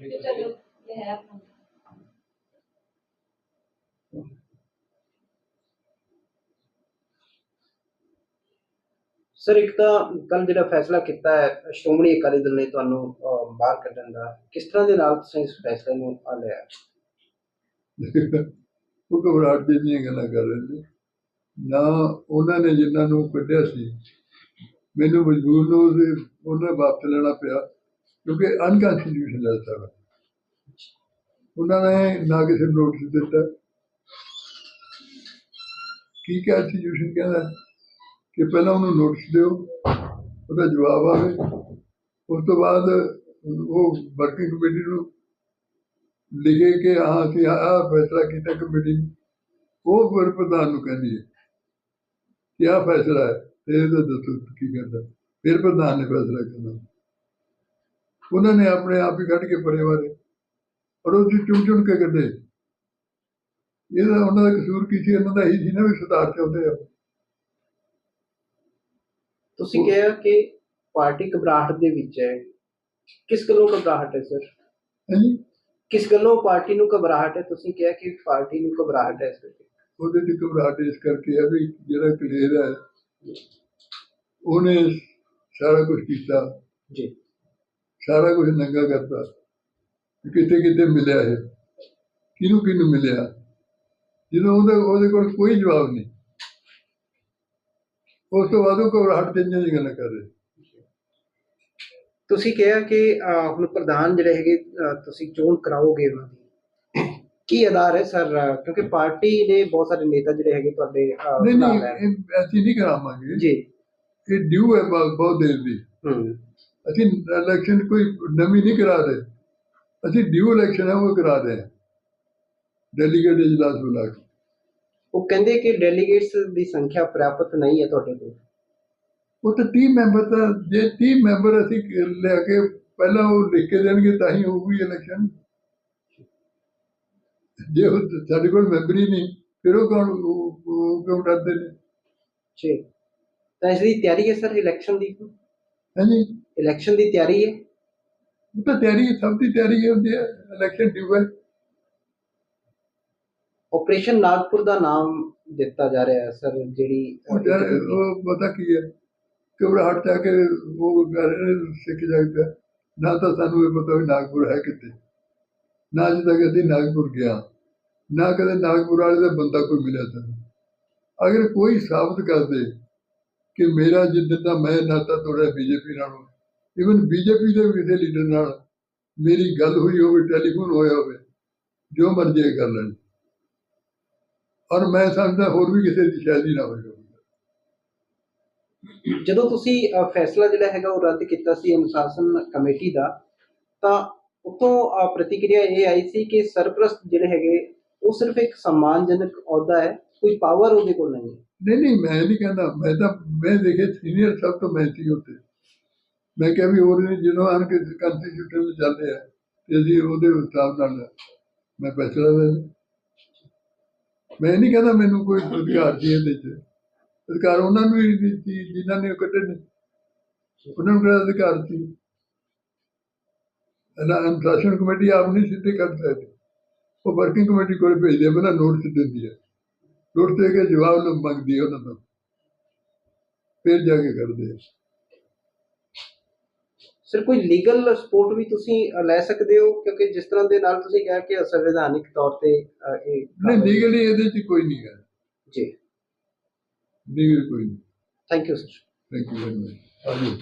चलो ये है अपना ਸਰ ਇੱਕ ਤਾਂ ਕੱਲ ਜਿਹੜਾ ਫੈਸਲਾ ਕੀਤਾ ਹੈ ਸ਼੍ਰੋਮਣੀ ਅਕਾਲੀ ਦਲ ਨੇ ਤੁਹਾਨੂੰ ਅਹ, ਬਾਹਰ ਕੱਢਣ ਦਾ ਕਿਸ ਤਰ੍ਹਾਂ ਦੇ ਨਾਲ ਤੁਸੀਂ ਇਸ ਫੈਸਲੇ ਨੂੰ ਆ ਲਿਆ ਉਹ ਘਬਰਾਹਟ ਦੀ ਨਹੀਂ ਗੱਲਾਂ ਕਰ ਰਹੇ ਨੇ ਨਾ ਉਹਨਾਂ ਨੇ ਜਿਨ੍ਹਾਂ ਨੂੰ ਕੱਢਿਆ ਸੀ ਮੈਨੂੰ ਮਜਬੂਰ ਨੂੰ ਉਹਦੇ- ਉਹਨਾਂ ਵਾਪਸ ਲੈਣਾ ਪਿਆ ਕਿਉਂਕਿ ਅਨਕਨਸਟੀਟਿਊਸ਼ਨਲ ਹੈ ਸਾਰਾ ਉਹਨਾਂ ਨੇ ਨਾ ਕਿਸੇ ਨੂੰ ਨੋਟਿਸ ਦਿੱਤਾ। ਕੀ ਕਨਸਟੀਟਿਊਸ਼ਨ ਕਹਿੰਦਾ ਕਿ ਪਹਿਲਾਂ ਉਹਨੂੰ ਨੋਟਿਸ ਦਿਓ, ਉਹਦਾ ਜਵਾਬ ਆਵੇ। ਉਸ ਤੋਂ ਬਾਅਦ ਉਹ ਵਰਕਿੰਗ ਕਮੇਟੀ ਨੂੰ ਲਿਖੇ ਕਿ ਹਾਂ, ਅਸੀਂ ਆਹ ਫੈਸਲਾ ਕੀਤਾ ਕਮੇਟੀ ਨੇ। ਉਹ ਫਿਰ ਪ੍ਰਧਾਨ ਨੂੰ ਕਹਿੰਦੀ ਹੈ ਕਿ ਆਹ ਫੈਸਲਾ ਹੈ ਤੇ ਇਹਦਾ ਦੱਸੋ ਕੀ ਕਰਦਾ ਫਿਰ ਪ੍ਰਧਾਨ ਨੇ ਫੈਸਲਾ ਕਰਨਾ। ਉਹਨਾਂ ਨੇ ਆਪਣੇ ਆਪ ਹੀ ਕੱਢ ਕੇ ਪਰੇ ਵਾਰੇ ਉਹ ਜੀ ਚੁਣ ਚੁਣ ਕੇ ਕੱਢੇ ਇਹਦਾ ਉਹਨਾਂ ਦਾ ਕਸੂਰ ਕੀ ਸੀ? ਇਹਨਾਂ ਦਾ ਇਹੀ ਸੀ ਨਾ ਵੀ ਸੁਧਾਰ ਚਾਹੁੰਦੇ ਆ। ਤੁਸੀਂ ਕਿਹਾ ਕਿ ਪਾਰਟੀ ਘਬਰਾਹਟ ਦੇ ਵਿੱਚ ਹੈ। ਕਿਸ ਗੱਲੋਂ ਘਬਰਾਹਟ ਹੈ ਸਰ? ਹਾਂਜੀ। ਕਿਸ ਗੱਲੋਂ ਪਾਰਟੀ ਨੂੰ ਘਬਰਾਹਟ ਹੈ? ਤੁਸੀਂ ਕਿਹਾ ਕਿ ਪਾਰਟੀ ਨੂੰ ਘਬਰਾਹਟ ਹੈ ਇਸ ਉਹਦੇ ਤੇ ਘਬਰਾਹਟ ਇਸ ਕਰਕੇ ਆ ਵੀ ਜਿਹੜਾ ਕਲੇਰ ਹੈ ਉਹਨੇ ਸਾਰਾ ਕੁਝ ਕੀਤਾ। ਜੀ। ਸਾਰਾ ਕੁਝ ਨੰਗਾ ਕਰਤਾ। ਕਿਤੇ ਕਿਤੇ ਮਿਲਿਆ ਇਹ? ਕਿਹਨੂੰ ਕਿਹਨੂੰ ਮਿਲਿਆ? ਜਦੋਂ ਉਹਦੇ ਉਹਦੇ ਕੋਲ ਕੋਈ ਜਵਾਬ ਨਹੀਂ। ਉਸ ਤੋਂ ਬਾਅਦ ਉਹ ਘਬਰਾਹਟ ਚੰਗੀਆਂ ਦੀ ਗੱਲ ਕਰ ਰਹੇ। ਤੁਸੀਂ ਕਿਹਾ ਕਿ ਹੁਣ ਪ੍ਰਧਾਨ ਜਿਹੜੇ ਹੈਗੇ ਤੁਸੀਂ ਚੋਣ ਕਰਾਓਗੇ ਉਹਨਾਂ ਦੀ। ਕੀ ਆਧਾਰ ਹੈ ਸਰ? ਕਿਉਂਕਿ ਪਾਰਟੀ ਦੇ ਬਹੁਤ ਸਾਰੇ ਨੇਤਾ ਜਿਹੜੇ ਹੈਗੇ ਤੁਹਾਡੇ ਨਹੀਂ ਨਹੀਂ ਹੈ। ਅਸੀਂ ਨਹੀਂ ਕਰਾਵਾਂਗੇ। ਜੀ। ਇਹ ਡਿਊ ਹੈ ਬਹੁਤ ਬਹੁਤ ਦੇਰ ਦੀ। ਹੂੰ। ਅਸੀਂ ਇਲੈਕਸ਼ਨ ਕੋਈ ਨਵੀਂ ਨਹੀਂ ਕਰਾ ਰਹੇ। ਅਸੀਂ ਡਿਊ ਇਲੈਕਸ਼ਨ ਹੈ ਉਹ ਕਰਾ ਰਹੇ ਡੈਲੀਗੇਟ ਇਜਲਾਸ ਬੁਲਾ ਕੇ। ਉਹ ਕਹਿੰਦੇ ਕਿ ਡੈਲੀਗੇਟਸ ਦੀ ਸੰਖਿਆ ਪ੍ਰਾਪਤ ਨਹੀਂ ਹੈ ਤੁਹਾਡੇ ਕੋਲ। ਉਹ ਤਾਂ 30 ਮੈਂਬਰ ਤਾਂ ਜੇ 30 ਮੈਂਬਰ ਅਸੀਂ ਲਿਆ ਕੇ ਪਹਿਲਾਂ ਉਹ ਲਿਖ ਕੇ ਦੇਣਗੇ ਤਾਂ ਹੀ ਹੋਊਗੀ ਇਲੈਕਸ਼ਨ ਜੇ ਉਹ ਸਾਡੇ ਕੋਲ ਮੈਂਬਰ ਹੀ ਨਹੀਂ ਫਿਰ ਉਹ ਕੌਣ ਕਿਉਂ ਡਰਦੇ ਨੇ? ਜੀ। ਤਾਂ ਇਸ ਦੀ ਤਿਆਰੀ ਹੈ ਸਰ ਇਲੈਕਸ਼ਨ ਦੀ? ਹਾਂਜੀ। ਇਲੈਕਸ਼ਨ ਦੀ ਤਿਆਰੀ ਹੈ? ਉਹ ਤਾਂ ਤਿਆਰੀ ਸਭ ਦੀ ਤਿਆਰੀ ਹੁੰਦੀ ਹੈ ਇਲੈਕਸ਼ਨ ਡਿਊ ਹੈ ਆਪਰੇਸ਼ਨ ਨਾਗਪੁਰ ਦਾ ਨਾਮ ਦਿੱਤਾ ਜਾ ਰਿਹਾ ਹੈ ਸਰ ਜਿਹੜੀ ਉਹ ਪਤਾ ਕੀ ਹੈ ਘਬਰਾਹਟ ਜਾ ਕੇ ਉਹ ਕਰ ਸਿੱਖ ਜਾਈਦਾ ਨਾ ਤਾਂ ਸਾਨੂੰ ਇਹ ਪਤਾ ਵੀ ਨਾਗਪੁਰ ਹੈ ਕਿੱਥੇ। ਨਾ ਅੱਜ ਤੱਕ ਅਸੀਂ ਨਾਗਪੁਰ ਗਿਆ। ਨਾ ਕਦੇ ਨਾਗਪੁਰ ਵਾਲੇ ਦਾ ਬੰਦਾ ਕੋਈ ਮਿਲਿਆ ਸਾਨੂੰ। ਅਗਰ ਕੋਈ ਸਾਬਤ ਕਰ ਦੇ ਕਿ ਮੇਰਾ ਜਿੱਦਣ ਦਾ ਮੈਂ ਨਾਤਾ ਤੋੜਿਆ ਬੀਜੇਪੀ ਨਾਲੋਂ। ਇਵਨ ਬੀਜੇਪੀ ਦੇ ਕਿਸੇ ਲੀਡਰ ਨਾਲ ਮੇਰੀ ਗੱਲ ਹੋਈ ਹੋਵੇ ਟੈਲੀਫੋਨ ਹੋਇਆ ਹੋਵੇ, ਜੋ ਮਰਜ਼ੀ ਕਰ ਲੈਣ। ਔਰ ਮੈਂ ਸਮਝਦਾ ਹੋਰ ਵੀ ਕਿਸੇ ਦੀ ਸ਼ਾਇਦ ਹੀ ਨਾ ਹੋਵੇ। ਜਦੋਂ ਤੁਸੀਂ ਫੈਸਲਾ ਜਿਹੜਾ ਹੈਗਾ ਉਹ ਰੱਦ ਕੀਤਾ ਸੀ ਅਨੁਸ਼ਾਸਨ ਕਮੇਟੀ ਦਾ, ਤਾਂ ਉਤੋਂ ਪ੍ਰਤੀਕਿਰਿਆ ਇਹ ਆਈ ਸੀ ਕਿ ਸਰਪ੍ਰਸਤ ਜਿਹੜੇ ਹੈਗੇ, ਉਹ ਸਿਰਫ ਇੱਕ ਸਨਮਾਨਜਨਕ ਅਹੁਦਾ ਹੈ, ਕੋਈ ਪਾਵਰ ਉਹਦੇ ਕੋਲ ਨਹੀਂ ਹੈ। ਨਹੀਂ ਨਹੀਂ, ਮੈਂ ਨਹੀਂ ਕਹਿੰਦਾ। ਮੈਂ ਤਾਂ, ਮੈਂ ਦੇਖੇ ਸੀਨੀਅਰ ਸਭ ਤੋਂ ਮੈਂ ਸੀ ਉੱਤੇ ਮੈਂ ਕਿਹਾ ਵੀ ਹੋਰ ਨਹੀਂ ਜਦੋਂ ਆਣ ਕੇ ਕੰਸਟੀਟਿਊਸ਼ਨ ਚੱਲਦੇ ਆ, ਤੇ ਅਸੀਂ ਉਹਦੇ ਹਿਸਾਬ ਨਾਲ ਮੈਂ ਫੈਸਲਾ ਲੈ ਮੈਂ ਨਹੀਂ ਕਹਿੰਦਾ ਮੈਨੂੰ ਕੋਈ ਅਧਿਕਾਰ ਸੀ ਇਹਦੇ ਚ। ਅਧਿਕਾਰ ਉਹਨਾਂ ਨੂੰ ਹੀ ਸੀ ਜਿਨ੍ਹਾਂ ਨੇ ਉਹ ਕੱਢੇ ਨੇ। ਉਹਨਾਂ ਨੂੰ ਕਿਹੜਾ ਅਧਿਕਾਰ ਸੀ? ਇਹਨਾਂ ਅਨੁਸ਼ਾਸਨ ਕਮੇਟੀ ਆਪ ਨਹੀਂ ਸਿੱਧੇ ਕਰ ਸਕਦੀ ਉਹ ਵਰਕਿੰਗ ਕਮੇਟੀ ਕੋਲ ਭੇਜਦੇ ਆ, ਪਹਿਲਾਂ ਨੋਟਿਸ ਦਿੰਦੀ ਹੈ ਨੋਟਿਸ ਦੇ ਕੇ ਜਵਾਬ ਨੂੰ ਮੰਗਦੀ ਉਹਨਾਂ ਤੋਂ। ਫਿਰ ਜਾ ਕੇ ਕਰਦੇ ਸਿਰ ਕੋਈ ਲੀਗਲ ਸਪੋਰਟ ਵੀ ਤੁਸੀਂ ਲੈ ਸਕਦੇ ਹੋ? ਕਿਉਂਕਿ ਜਿਸ ਤਰ੍ਹਾਂ ਦੇ ਨਾਲ ਤੁਸੀਂ ਕਿਹਾ ਕਿ ਸੰਵਿਧਾਨਿਕ ਤੌਰ ਤੇ ਇਹ ਨਹੀਂ ਲੀਗਲੀ ਇਹਦੇ ਚ ਕੋਈ ਨਹੀਂ ਹੈ। ਜੀ। ਲੀਗਲ ਕੋਈ ਨਹੀਂ। Thank you sir thank you very much ਆਜੋ।